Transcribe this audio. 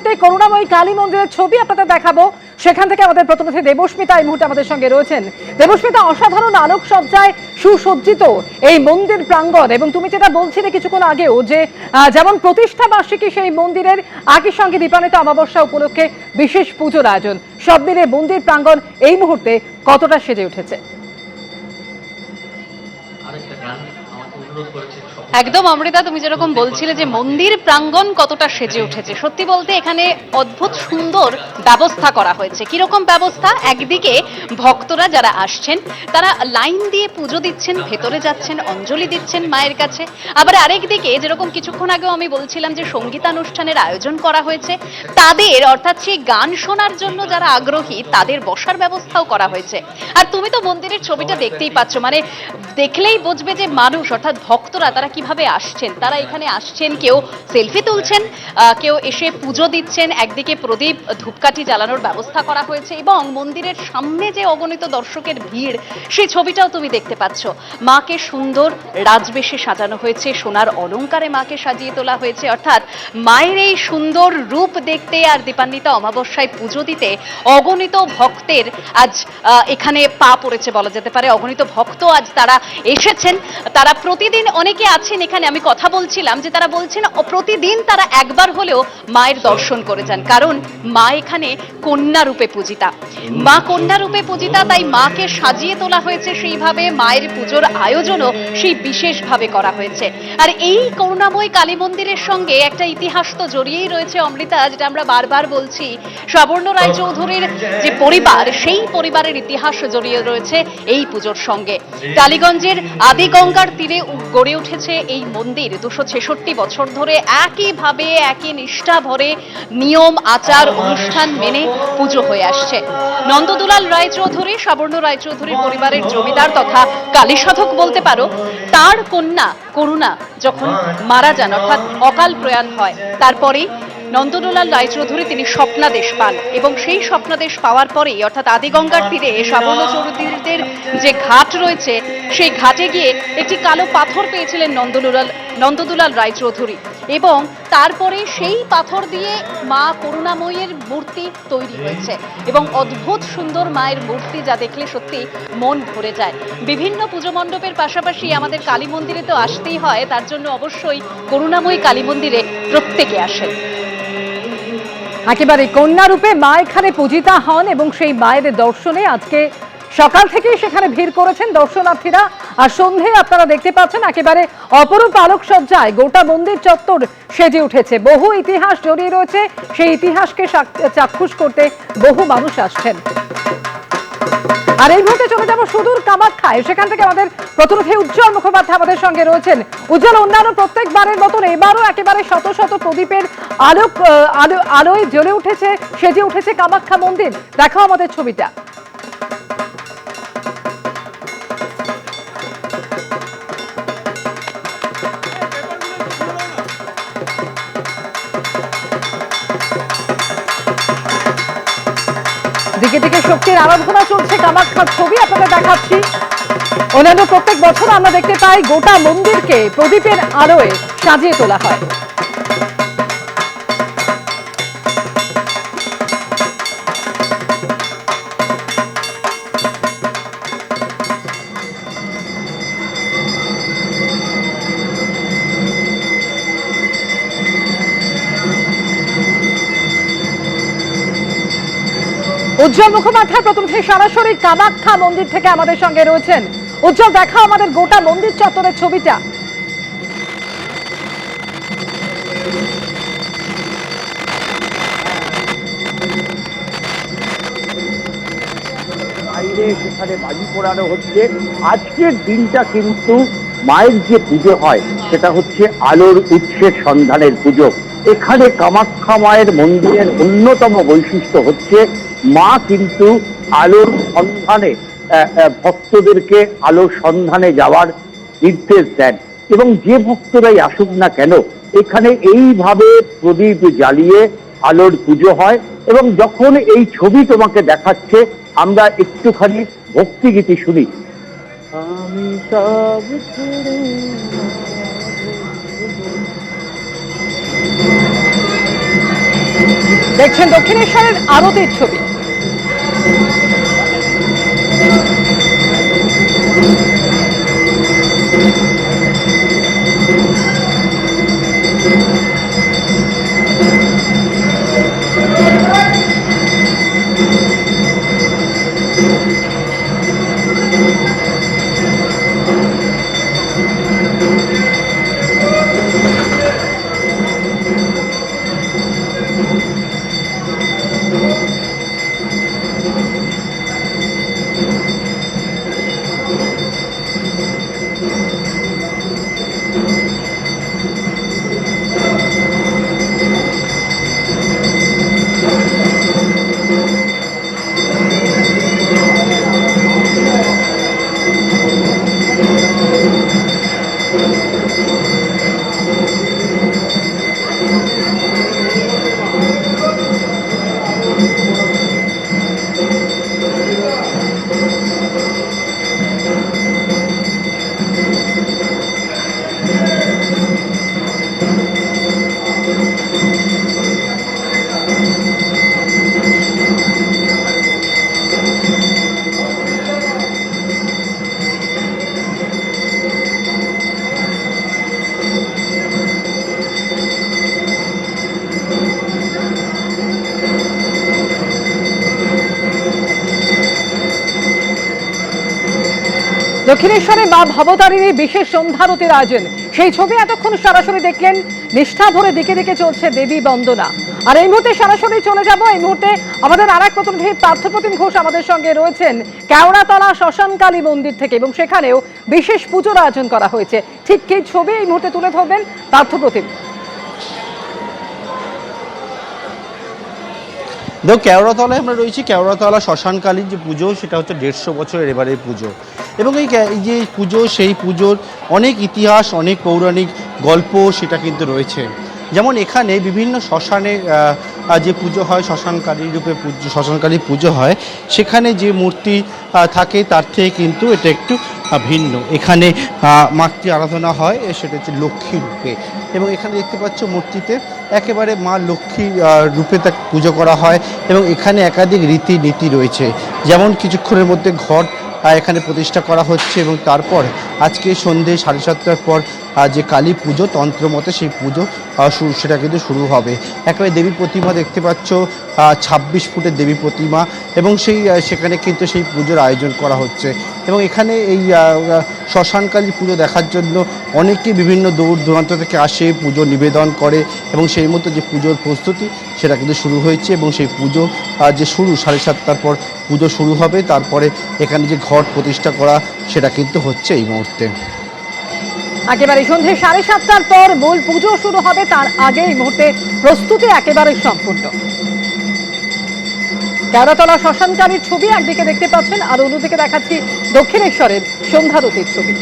মুহূর্তে করুণাময়ী কালী মন্দিরের ছবি আপনাদের দেখাবো। সেখান থেকে আমাদের প্রতিনিধি দেবস্মিতা এই মুহূর্তে আমাদের সঙ্গে রয়েছেন। দেবস্মিতা, অসাধারণ আলোক আলোকসজ্জায় সুসজ্জিত এই মন্দির প্রাঙ্গণ এবং তুমি যেটা বলছিলে কিছুক্ষণ আগেও যে যেমন প্রতিষ্ঠা বার্ষিকী সেই মন্দিরের একই সঙ্গে দীপান্বিত অমাবস্যা উপলক্ষে বিশেষ পুজোর আয়োজন। সব মিলে মন্দির প্রাঙ্গণ এই মুহূর্তে কতটা সেজে উঠেছে? আরেকটা গান আমাকে অনুরোধ একদম, অমৃতা, তুমি যেরকম বলছিলে যে মন্দির প্রাঙ্গণ কতটা সেজে উঠেছে। সত্যি বলতে এখানে অদ্ভুত সুন্দর ব্যবস্থা করা হয়েছে। কীরকম ব্যবস্থা? একদিকে ভক্তরা যারা আসছেন, তারা লাইন দিয়ে পুজো দিচ্ছেন, ভেতরে যাচ্ছেন, অঞ্জলি দিচ্ছেন মায়ের কাছে। আবার আরেক দিকে যেরকম কিছুক্ষণ আগেও আমি বলছিলাম যে সঙ্গীতানুষ্ঠানের আয়োজন করা হয়েছে, তাদের, অর্থাৎ সেই গান শোনার জন্য যারা আগ্রহী, তাদের বসার ব্যবস্থাও করা হয়েছে। আর তুমি তো মন্দিরের ছবিটা দেখতেই পাচ্ছ মানে দেখলেই বুঝবে যে মানুষ, অর্থাৎ ভক্তরা, তারা কীভাবে আসছেন? তারা এখানে আসছেন, কেউ সেলফি তুলছেন কেউ এসে পুজো দিচ্ছেন, একদিকে প্রদীপ ধূপকাঠি জ্বালানোর ব্যবস্থা করা হয়েছে এবং মন্দিরের সামনে যে অগণিত দর্শকের ভিড়, সেই ছবিটাও তুমি দেখতে পাচ্ছ। মাকে সুন্দর রাজবেশে সাজানো হয়েছে, সোনার অলংকারে মাকে সাজিয়ে তোলা হয়েছে। অর্থাৎ মায়ের এই সুন্দর রূপ দেখতে আর দীপান্বিতা অমাবস্যায় পুজো দিতে অগণিত ভক্তের আজ এখানে পা পড়েছে বলা যেতে পারে। অগণিত ভক্ত আজ তারা এসেছেন। তারা প্রতিদিন অনেকে আছেন এখানে আমি কথা বলছিলাম যে তারা বলছেন প্রতিদিন তারা একবার হলেও মায়ের দর্শন করে যান। কারণ মা এখানে কন্যা রূপে পূজিতা। মা কন্যা রূপে পূজিতা তাই মাকে সাজিয়ে তোলা হয়েছে সেইভাবে। মায়ের পুজোর আয়োজনও সেই বিশেষভাবে করা হয়েছে। আর এই করুণাময় কালী মন্দিরের সঙ্গে একটা ইতিহাস তো জড়িয়েই রয়েছে অমৃতা যেটা আমরা বারবার বলছি। স্বর্ণ রায় চৌধুরীর যে পরিবার সেই পরিবারের ইতিহাস জড়িয়ে রয়েছে এই পুজোর সঙ্গে। কালীগঞ্জের আদিগঙ্গার তীরে গড়ে উঠেছে এই মন্দির দুশো ছেষট্টি বছর ধরে একইভাবে, একই নিষ্ঠা ভরে নিয়ম, আচার, অনুষ্ঠান মেনে পুজো হয়ে আসছে। নন্দদুলাল রায়চৌধুরী, সাবর্ণ রায়চৌধুরীর পরিবারের জমিদার তথা কালী সাধক বলতে পারো, তার কন্যা করুণা যখন মারা যান, অর্থাৎ অকাল প্রয়াণ হয়, তারপরেই নন্দলাল রায়চৌধুরী তিনি স্বপ্নাদেশ পান এবং সেই স্বপ্নাদেশ পাওয়ার পরেই অর্থাৎ আদিগঙ্গার তীরে সাবর্ণ চৌধুরীদের যে ঘাট রয়েছে, সেই ঘাটে গিয়ে একটি কালো পাথর পেয়েছিলেন নন্দদুলাল নন্দদুলাল রায়চৌধুরী এবং তারপরে সেই পাথর দিয়ে মা করুণাময়ীর মূর্তি তৈরি হয়েছে এবং অদ্ভুত সুন্দর মায়ের মূর্তি যা দেখলে সত্যি মন ভরে যায়। বিভিন্ন পুজো মণ্ডপের পাশাপাশি আমাদের কালী মন্দিরে তো আসতেই হয়, তার জন্য অবশ্যই করুণাময়ী কালী মন্দিরে প্রত্যেকে আসেন। একেবারে কন্যা রূপে মা এখানে পূজিতা হন এবং সেই মায়ের দর্শনে আজকে সকাল থেকেই সেখানে ভিড় করেছেন দর্শনার্থীরা। আর সন্ধে আপনারা দেখতে পাচ্ছেন, একেবারে অপরূপ আলোকসজ্জায় গোটা মন্দির চত্বর সেজে উঠেছে। বহু ইতিহাস জড়িয়ে রয়েছে, সেই ইতিহাসকে চাক্ষুষ করতে বহু মানুষ আসছেন। আর এই মুহূর্তে চলে যাব সুদূর কামাখ্যায়। সেখান থেকে আমাদের প্রতিনিধি উজ্জ্বল মুখোপাধ্যায় আমাদের সঙ্গে রয়েছেন। উজ্জ্বল, অন্যান্য প্রত্যেকবারের মতন এবারও একেবারে শত শত প্রদীপের আলোক, আলো, আলোয় জ্বলে উঠেছে, সেজে উঠেছে কামাখ্যা মন্দির। দেখাও আমাদের ছবিটা। দিকে দিকে শক্তির আরাধনা চলছে কামাখ্যার ছবি আপনাকে দেখাচ্ছি। অন্যান্য প্রত্যেক বছর আমরা দেখতে পাই গোটা মন্দিরকে প্রদীপের আলোয় সাজিয়ে তোলা হয়। উজ্জ্বল মুখোপাধ্যায় প্রতিনিধি সরাসরি কামাখ্যা মন্দির থেকে আমাদের সঙ্গে রয়েছেন। উজ্জ্বল দেখা আমাদের গোটা মন্দির চত্বরের ছবিটা। বাইরে সেখানে বাজি পোড়ানো হচ্ছে। আজকের দিনটা কিন্তু মায়ের যে পুজো হয়, সেটা হচ্ছে আলোর উৎসের সন্ধানের পুজো। এখানে কামাখ্যা মায়ের মন্দিরের অন্যতম বৈশিষ্ট্য হচ্ছে মা কিন্তু আলোর সন্ধানে ভক্তদেরকে আলোর সন্ধানে যাওয়ার নির্দেশ দেন। এবং যে ভক্তরাই আসুক না কেন, এখানে এইভাবে প্রদীপ জ্বালিয়ে আলোর পুজো হয়। এবং যখন এই ছবি তোমাকে দেখাচ্ছে, আমরা একটুখানি ভক্তিগীতি শুনি। আমি সব দেখছেন দক্ষিণেশ্বরের আরতির ছবি। Thank Thank you. দক্ষিণেশ্বরে মা ভবতারিণীর বিশেষ সন্ধ্যারতির আয়োজন সেই ছবি এতক্ষণ সরাসরি দেখলেন, নিষ্ঠা ভরে দিকে দিকে চলছে দেবী বন্দনা। আর এই মুহূর্তে সরাসরি চলে যাব, এই মুহূর্তে আমাদের আর এক প্রতিনিধি পার্থপ্রতিম ঘোষ আমাদের সঙ্গে রয়েছেন, কেওড়াতলা শ্মশানকালী মন্দির থেকে এবং সেখানেও বিশেষ পুজোর আয়োজন করা হয়েছে। ঠিক কি ছবি এই মুহূর্তে তুলে ধরবেন পার্থপ্রতিম? দেখো, কেওড়াতলায় আমরা রয়েছি। কেওড়াতলা শ্মশানকালীর যে পুজো, সেটা হচ্ছে দেড়শো বছরের এবারের পুজো। এবং এই যে পুজো, সেই পুজোর অনেক ইতিহাস, অনেক পৌরাণিক গল্প সেটা কিন্তু রয়েছে। যেমন এখানে বিভিন্ন শ্মশানে যে পুজো হয়, শ্মশানকালী রূপে পুজো শ্মশানকালীর পুজো হয়, সেখানে যে মূর্তি থাকে তার থেকে কিন্তু এটা একটু ভিন্ন। এখানে মাতৃ আরাধনা হয়, সেটা হচ্ছে লক্ষ্মী রূপে। এবং এখানে দেখতে পাচ্ছ মূর্তিতে একেবারে মা লক্ষ্মী রূপে তাকে পুজো করা হয় এবং এখানে একাধিক রীতি নীতি রয়েছে। যেমন কিছুক্ষণের মধ্যে ঘট এখানে প্রতিষ্ঠা করা হচ্ছে এবং তারপর আজকে সন্ধে সাড়ে সাতটার পর যে কালী পুজো তন্ত্র মতে সেই পুজো শুরু সেটা কিন্তু শুরু হবে। একেবারে দেবী প্রতিমা দেখতে পাচ্ছ ছাব্বিশ ফুটের দেবী প্রতিমা এবং সেই সেখানে কিন্তু সেই পুজোর আয়োজন করা হচ্ছে। এবং এখানে এই শ্মশানকালী পুজো দেখার জন্য অনেকে বিভিন্ন দূর দূরান্ত থেকে আসে, পুজো নিবেদন করে এবং সেই মতো যে পুজোর প্রস্তুতি সেটা কিন্তু শুরু হয়েছে এবং সেই পুজো যে শুরু, সাড়ে সাতটার পর পুজো শুরু হবে, তারপরে এখানে যে ঘট প্রতিষ্ঠা করা, সেটা কিন্তু হচ্ছে এই মুহূর্তে। একেবারে সন্ধে সাড়ে সাতটার পর মূল পুজো শুরু হবে, তার আগে এই মুহূর্তে প্রস্তুতি একেবারে সম্পূর্ণ। কেরাতলা শ্মশানকারীর ছবি একদিকে দেখতে পাচ্ছেন, আর অন্যদিকে দেখাচ্ছি দক্ষিণেশ্বরের সন্ধ্যারতির ছবি।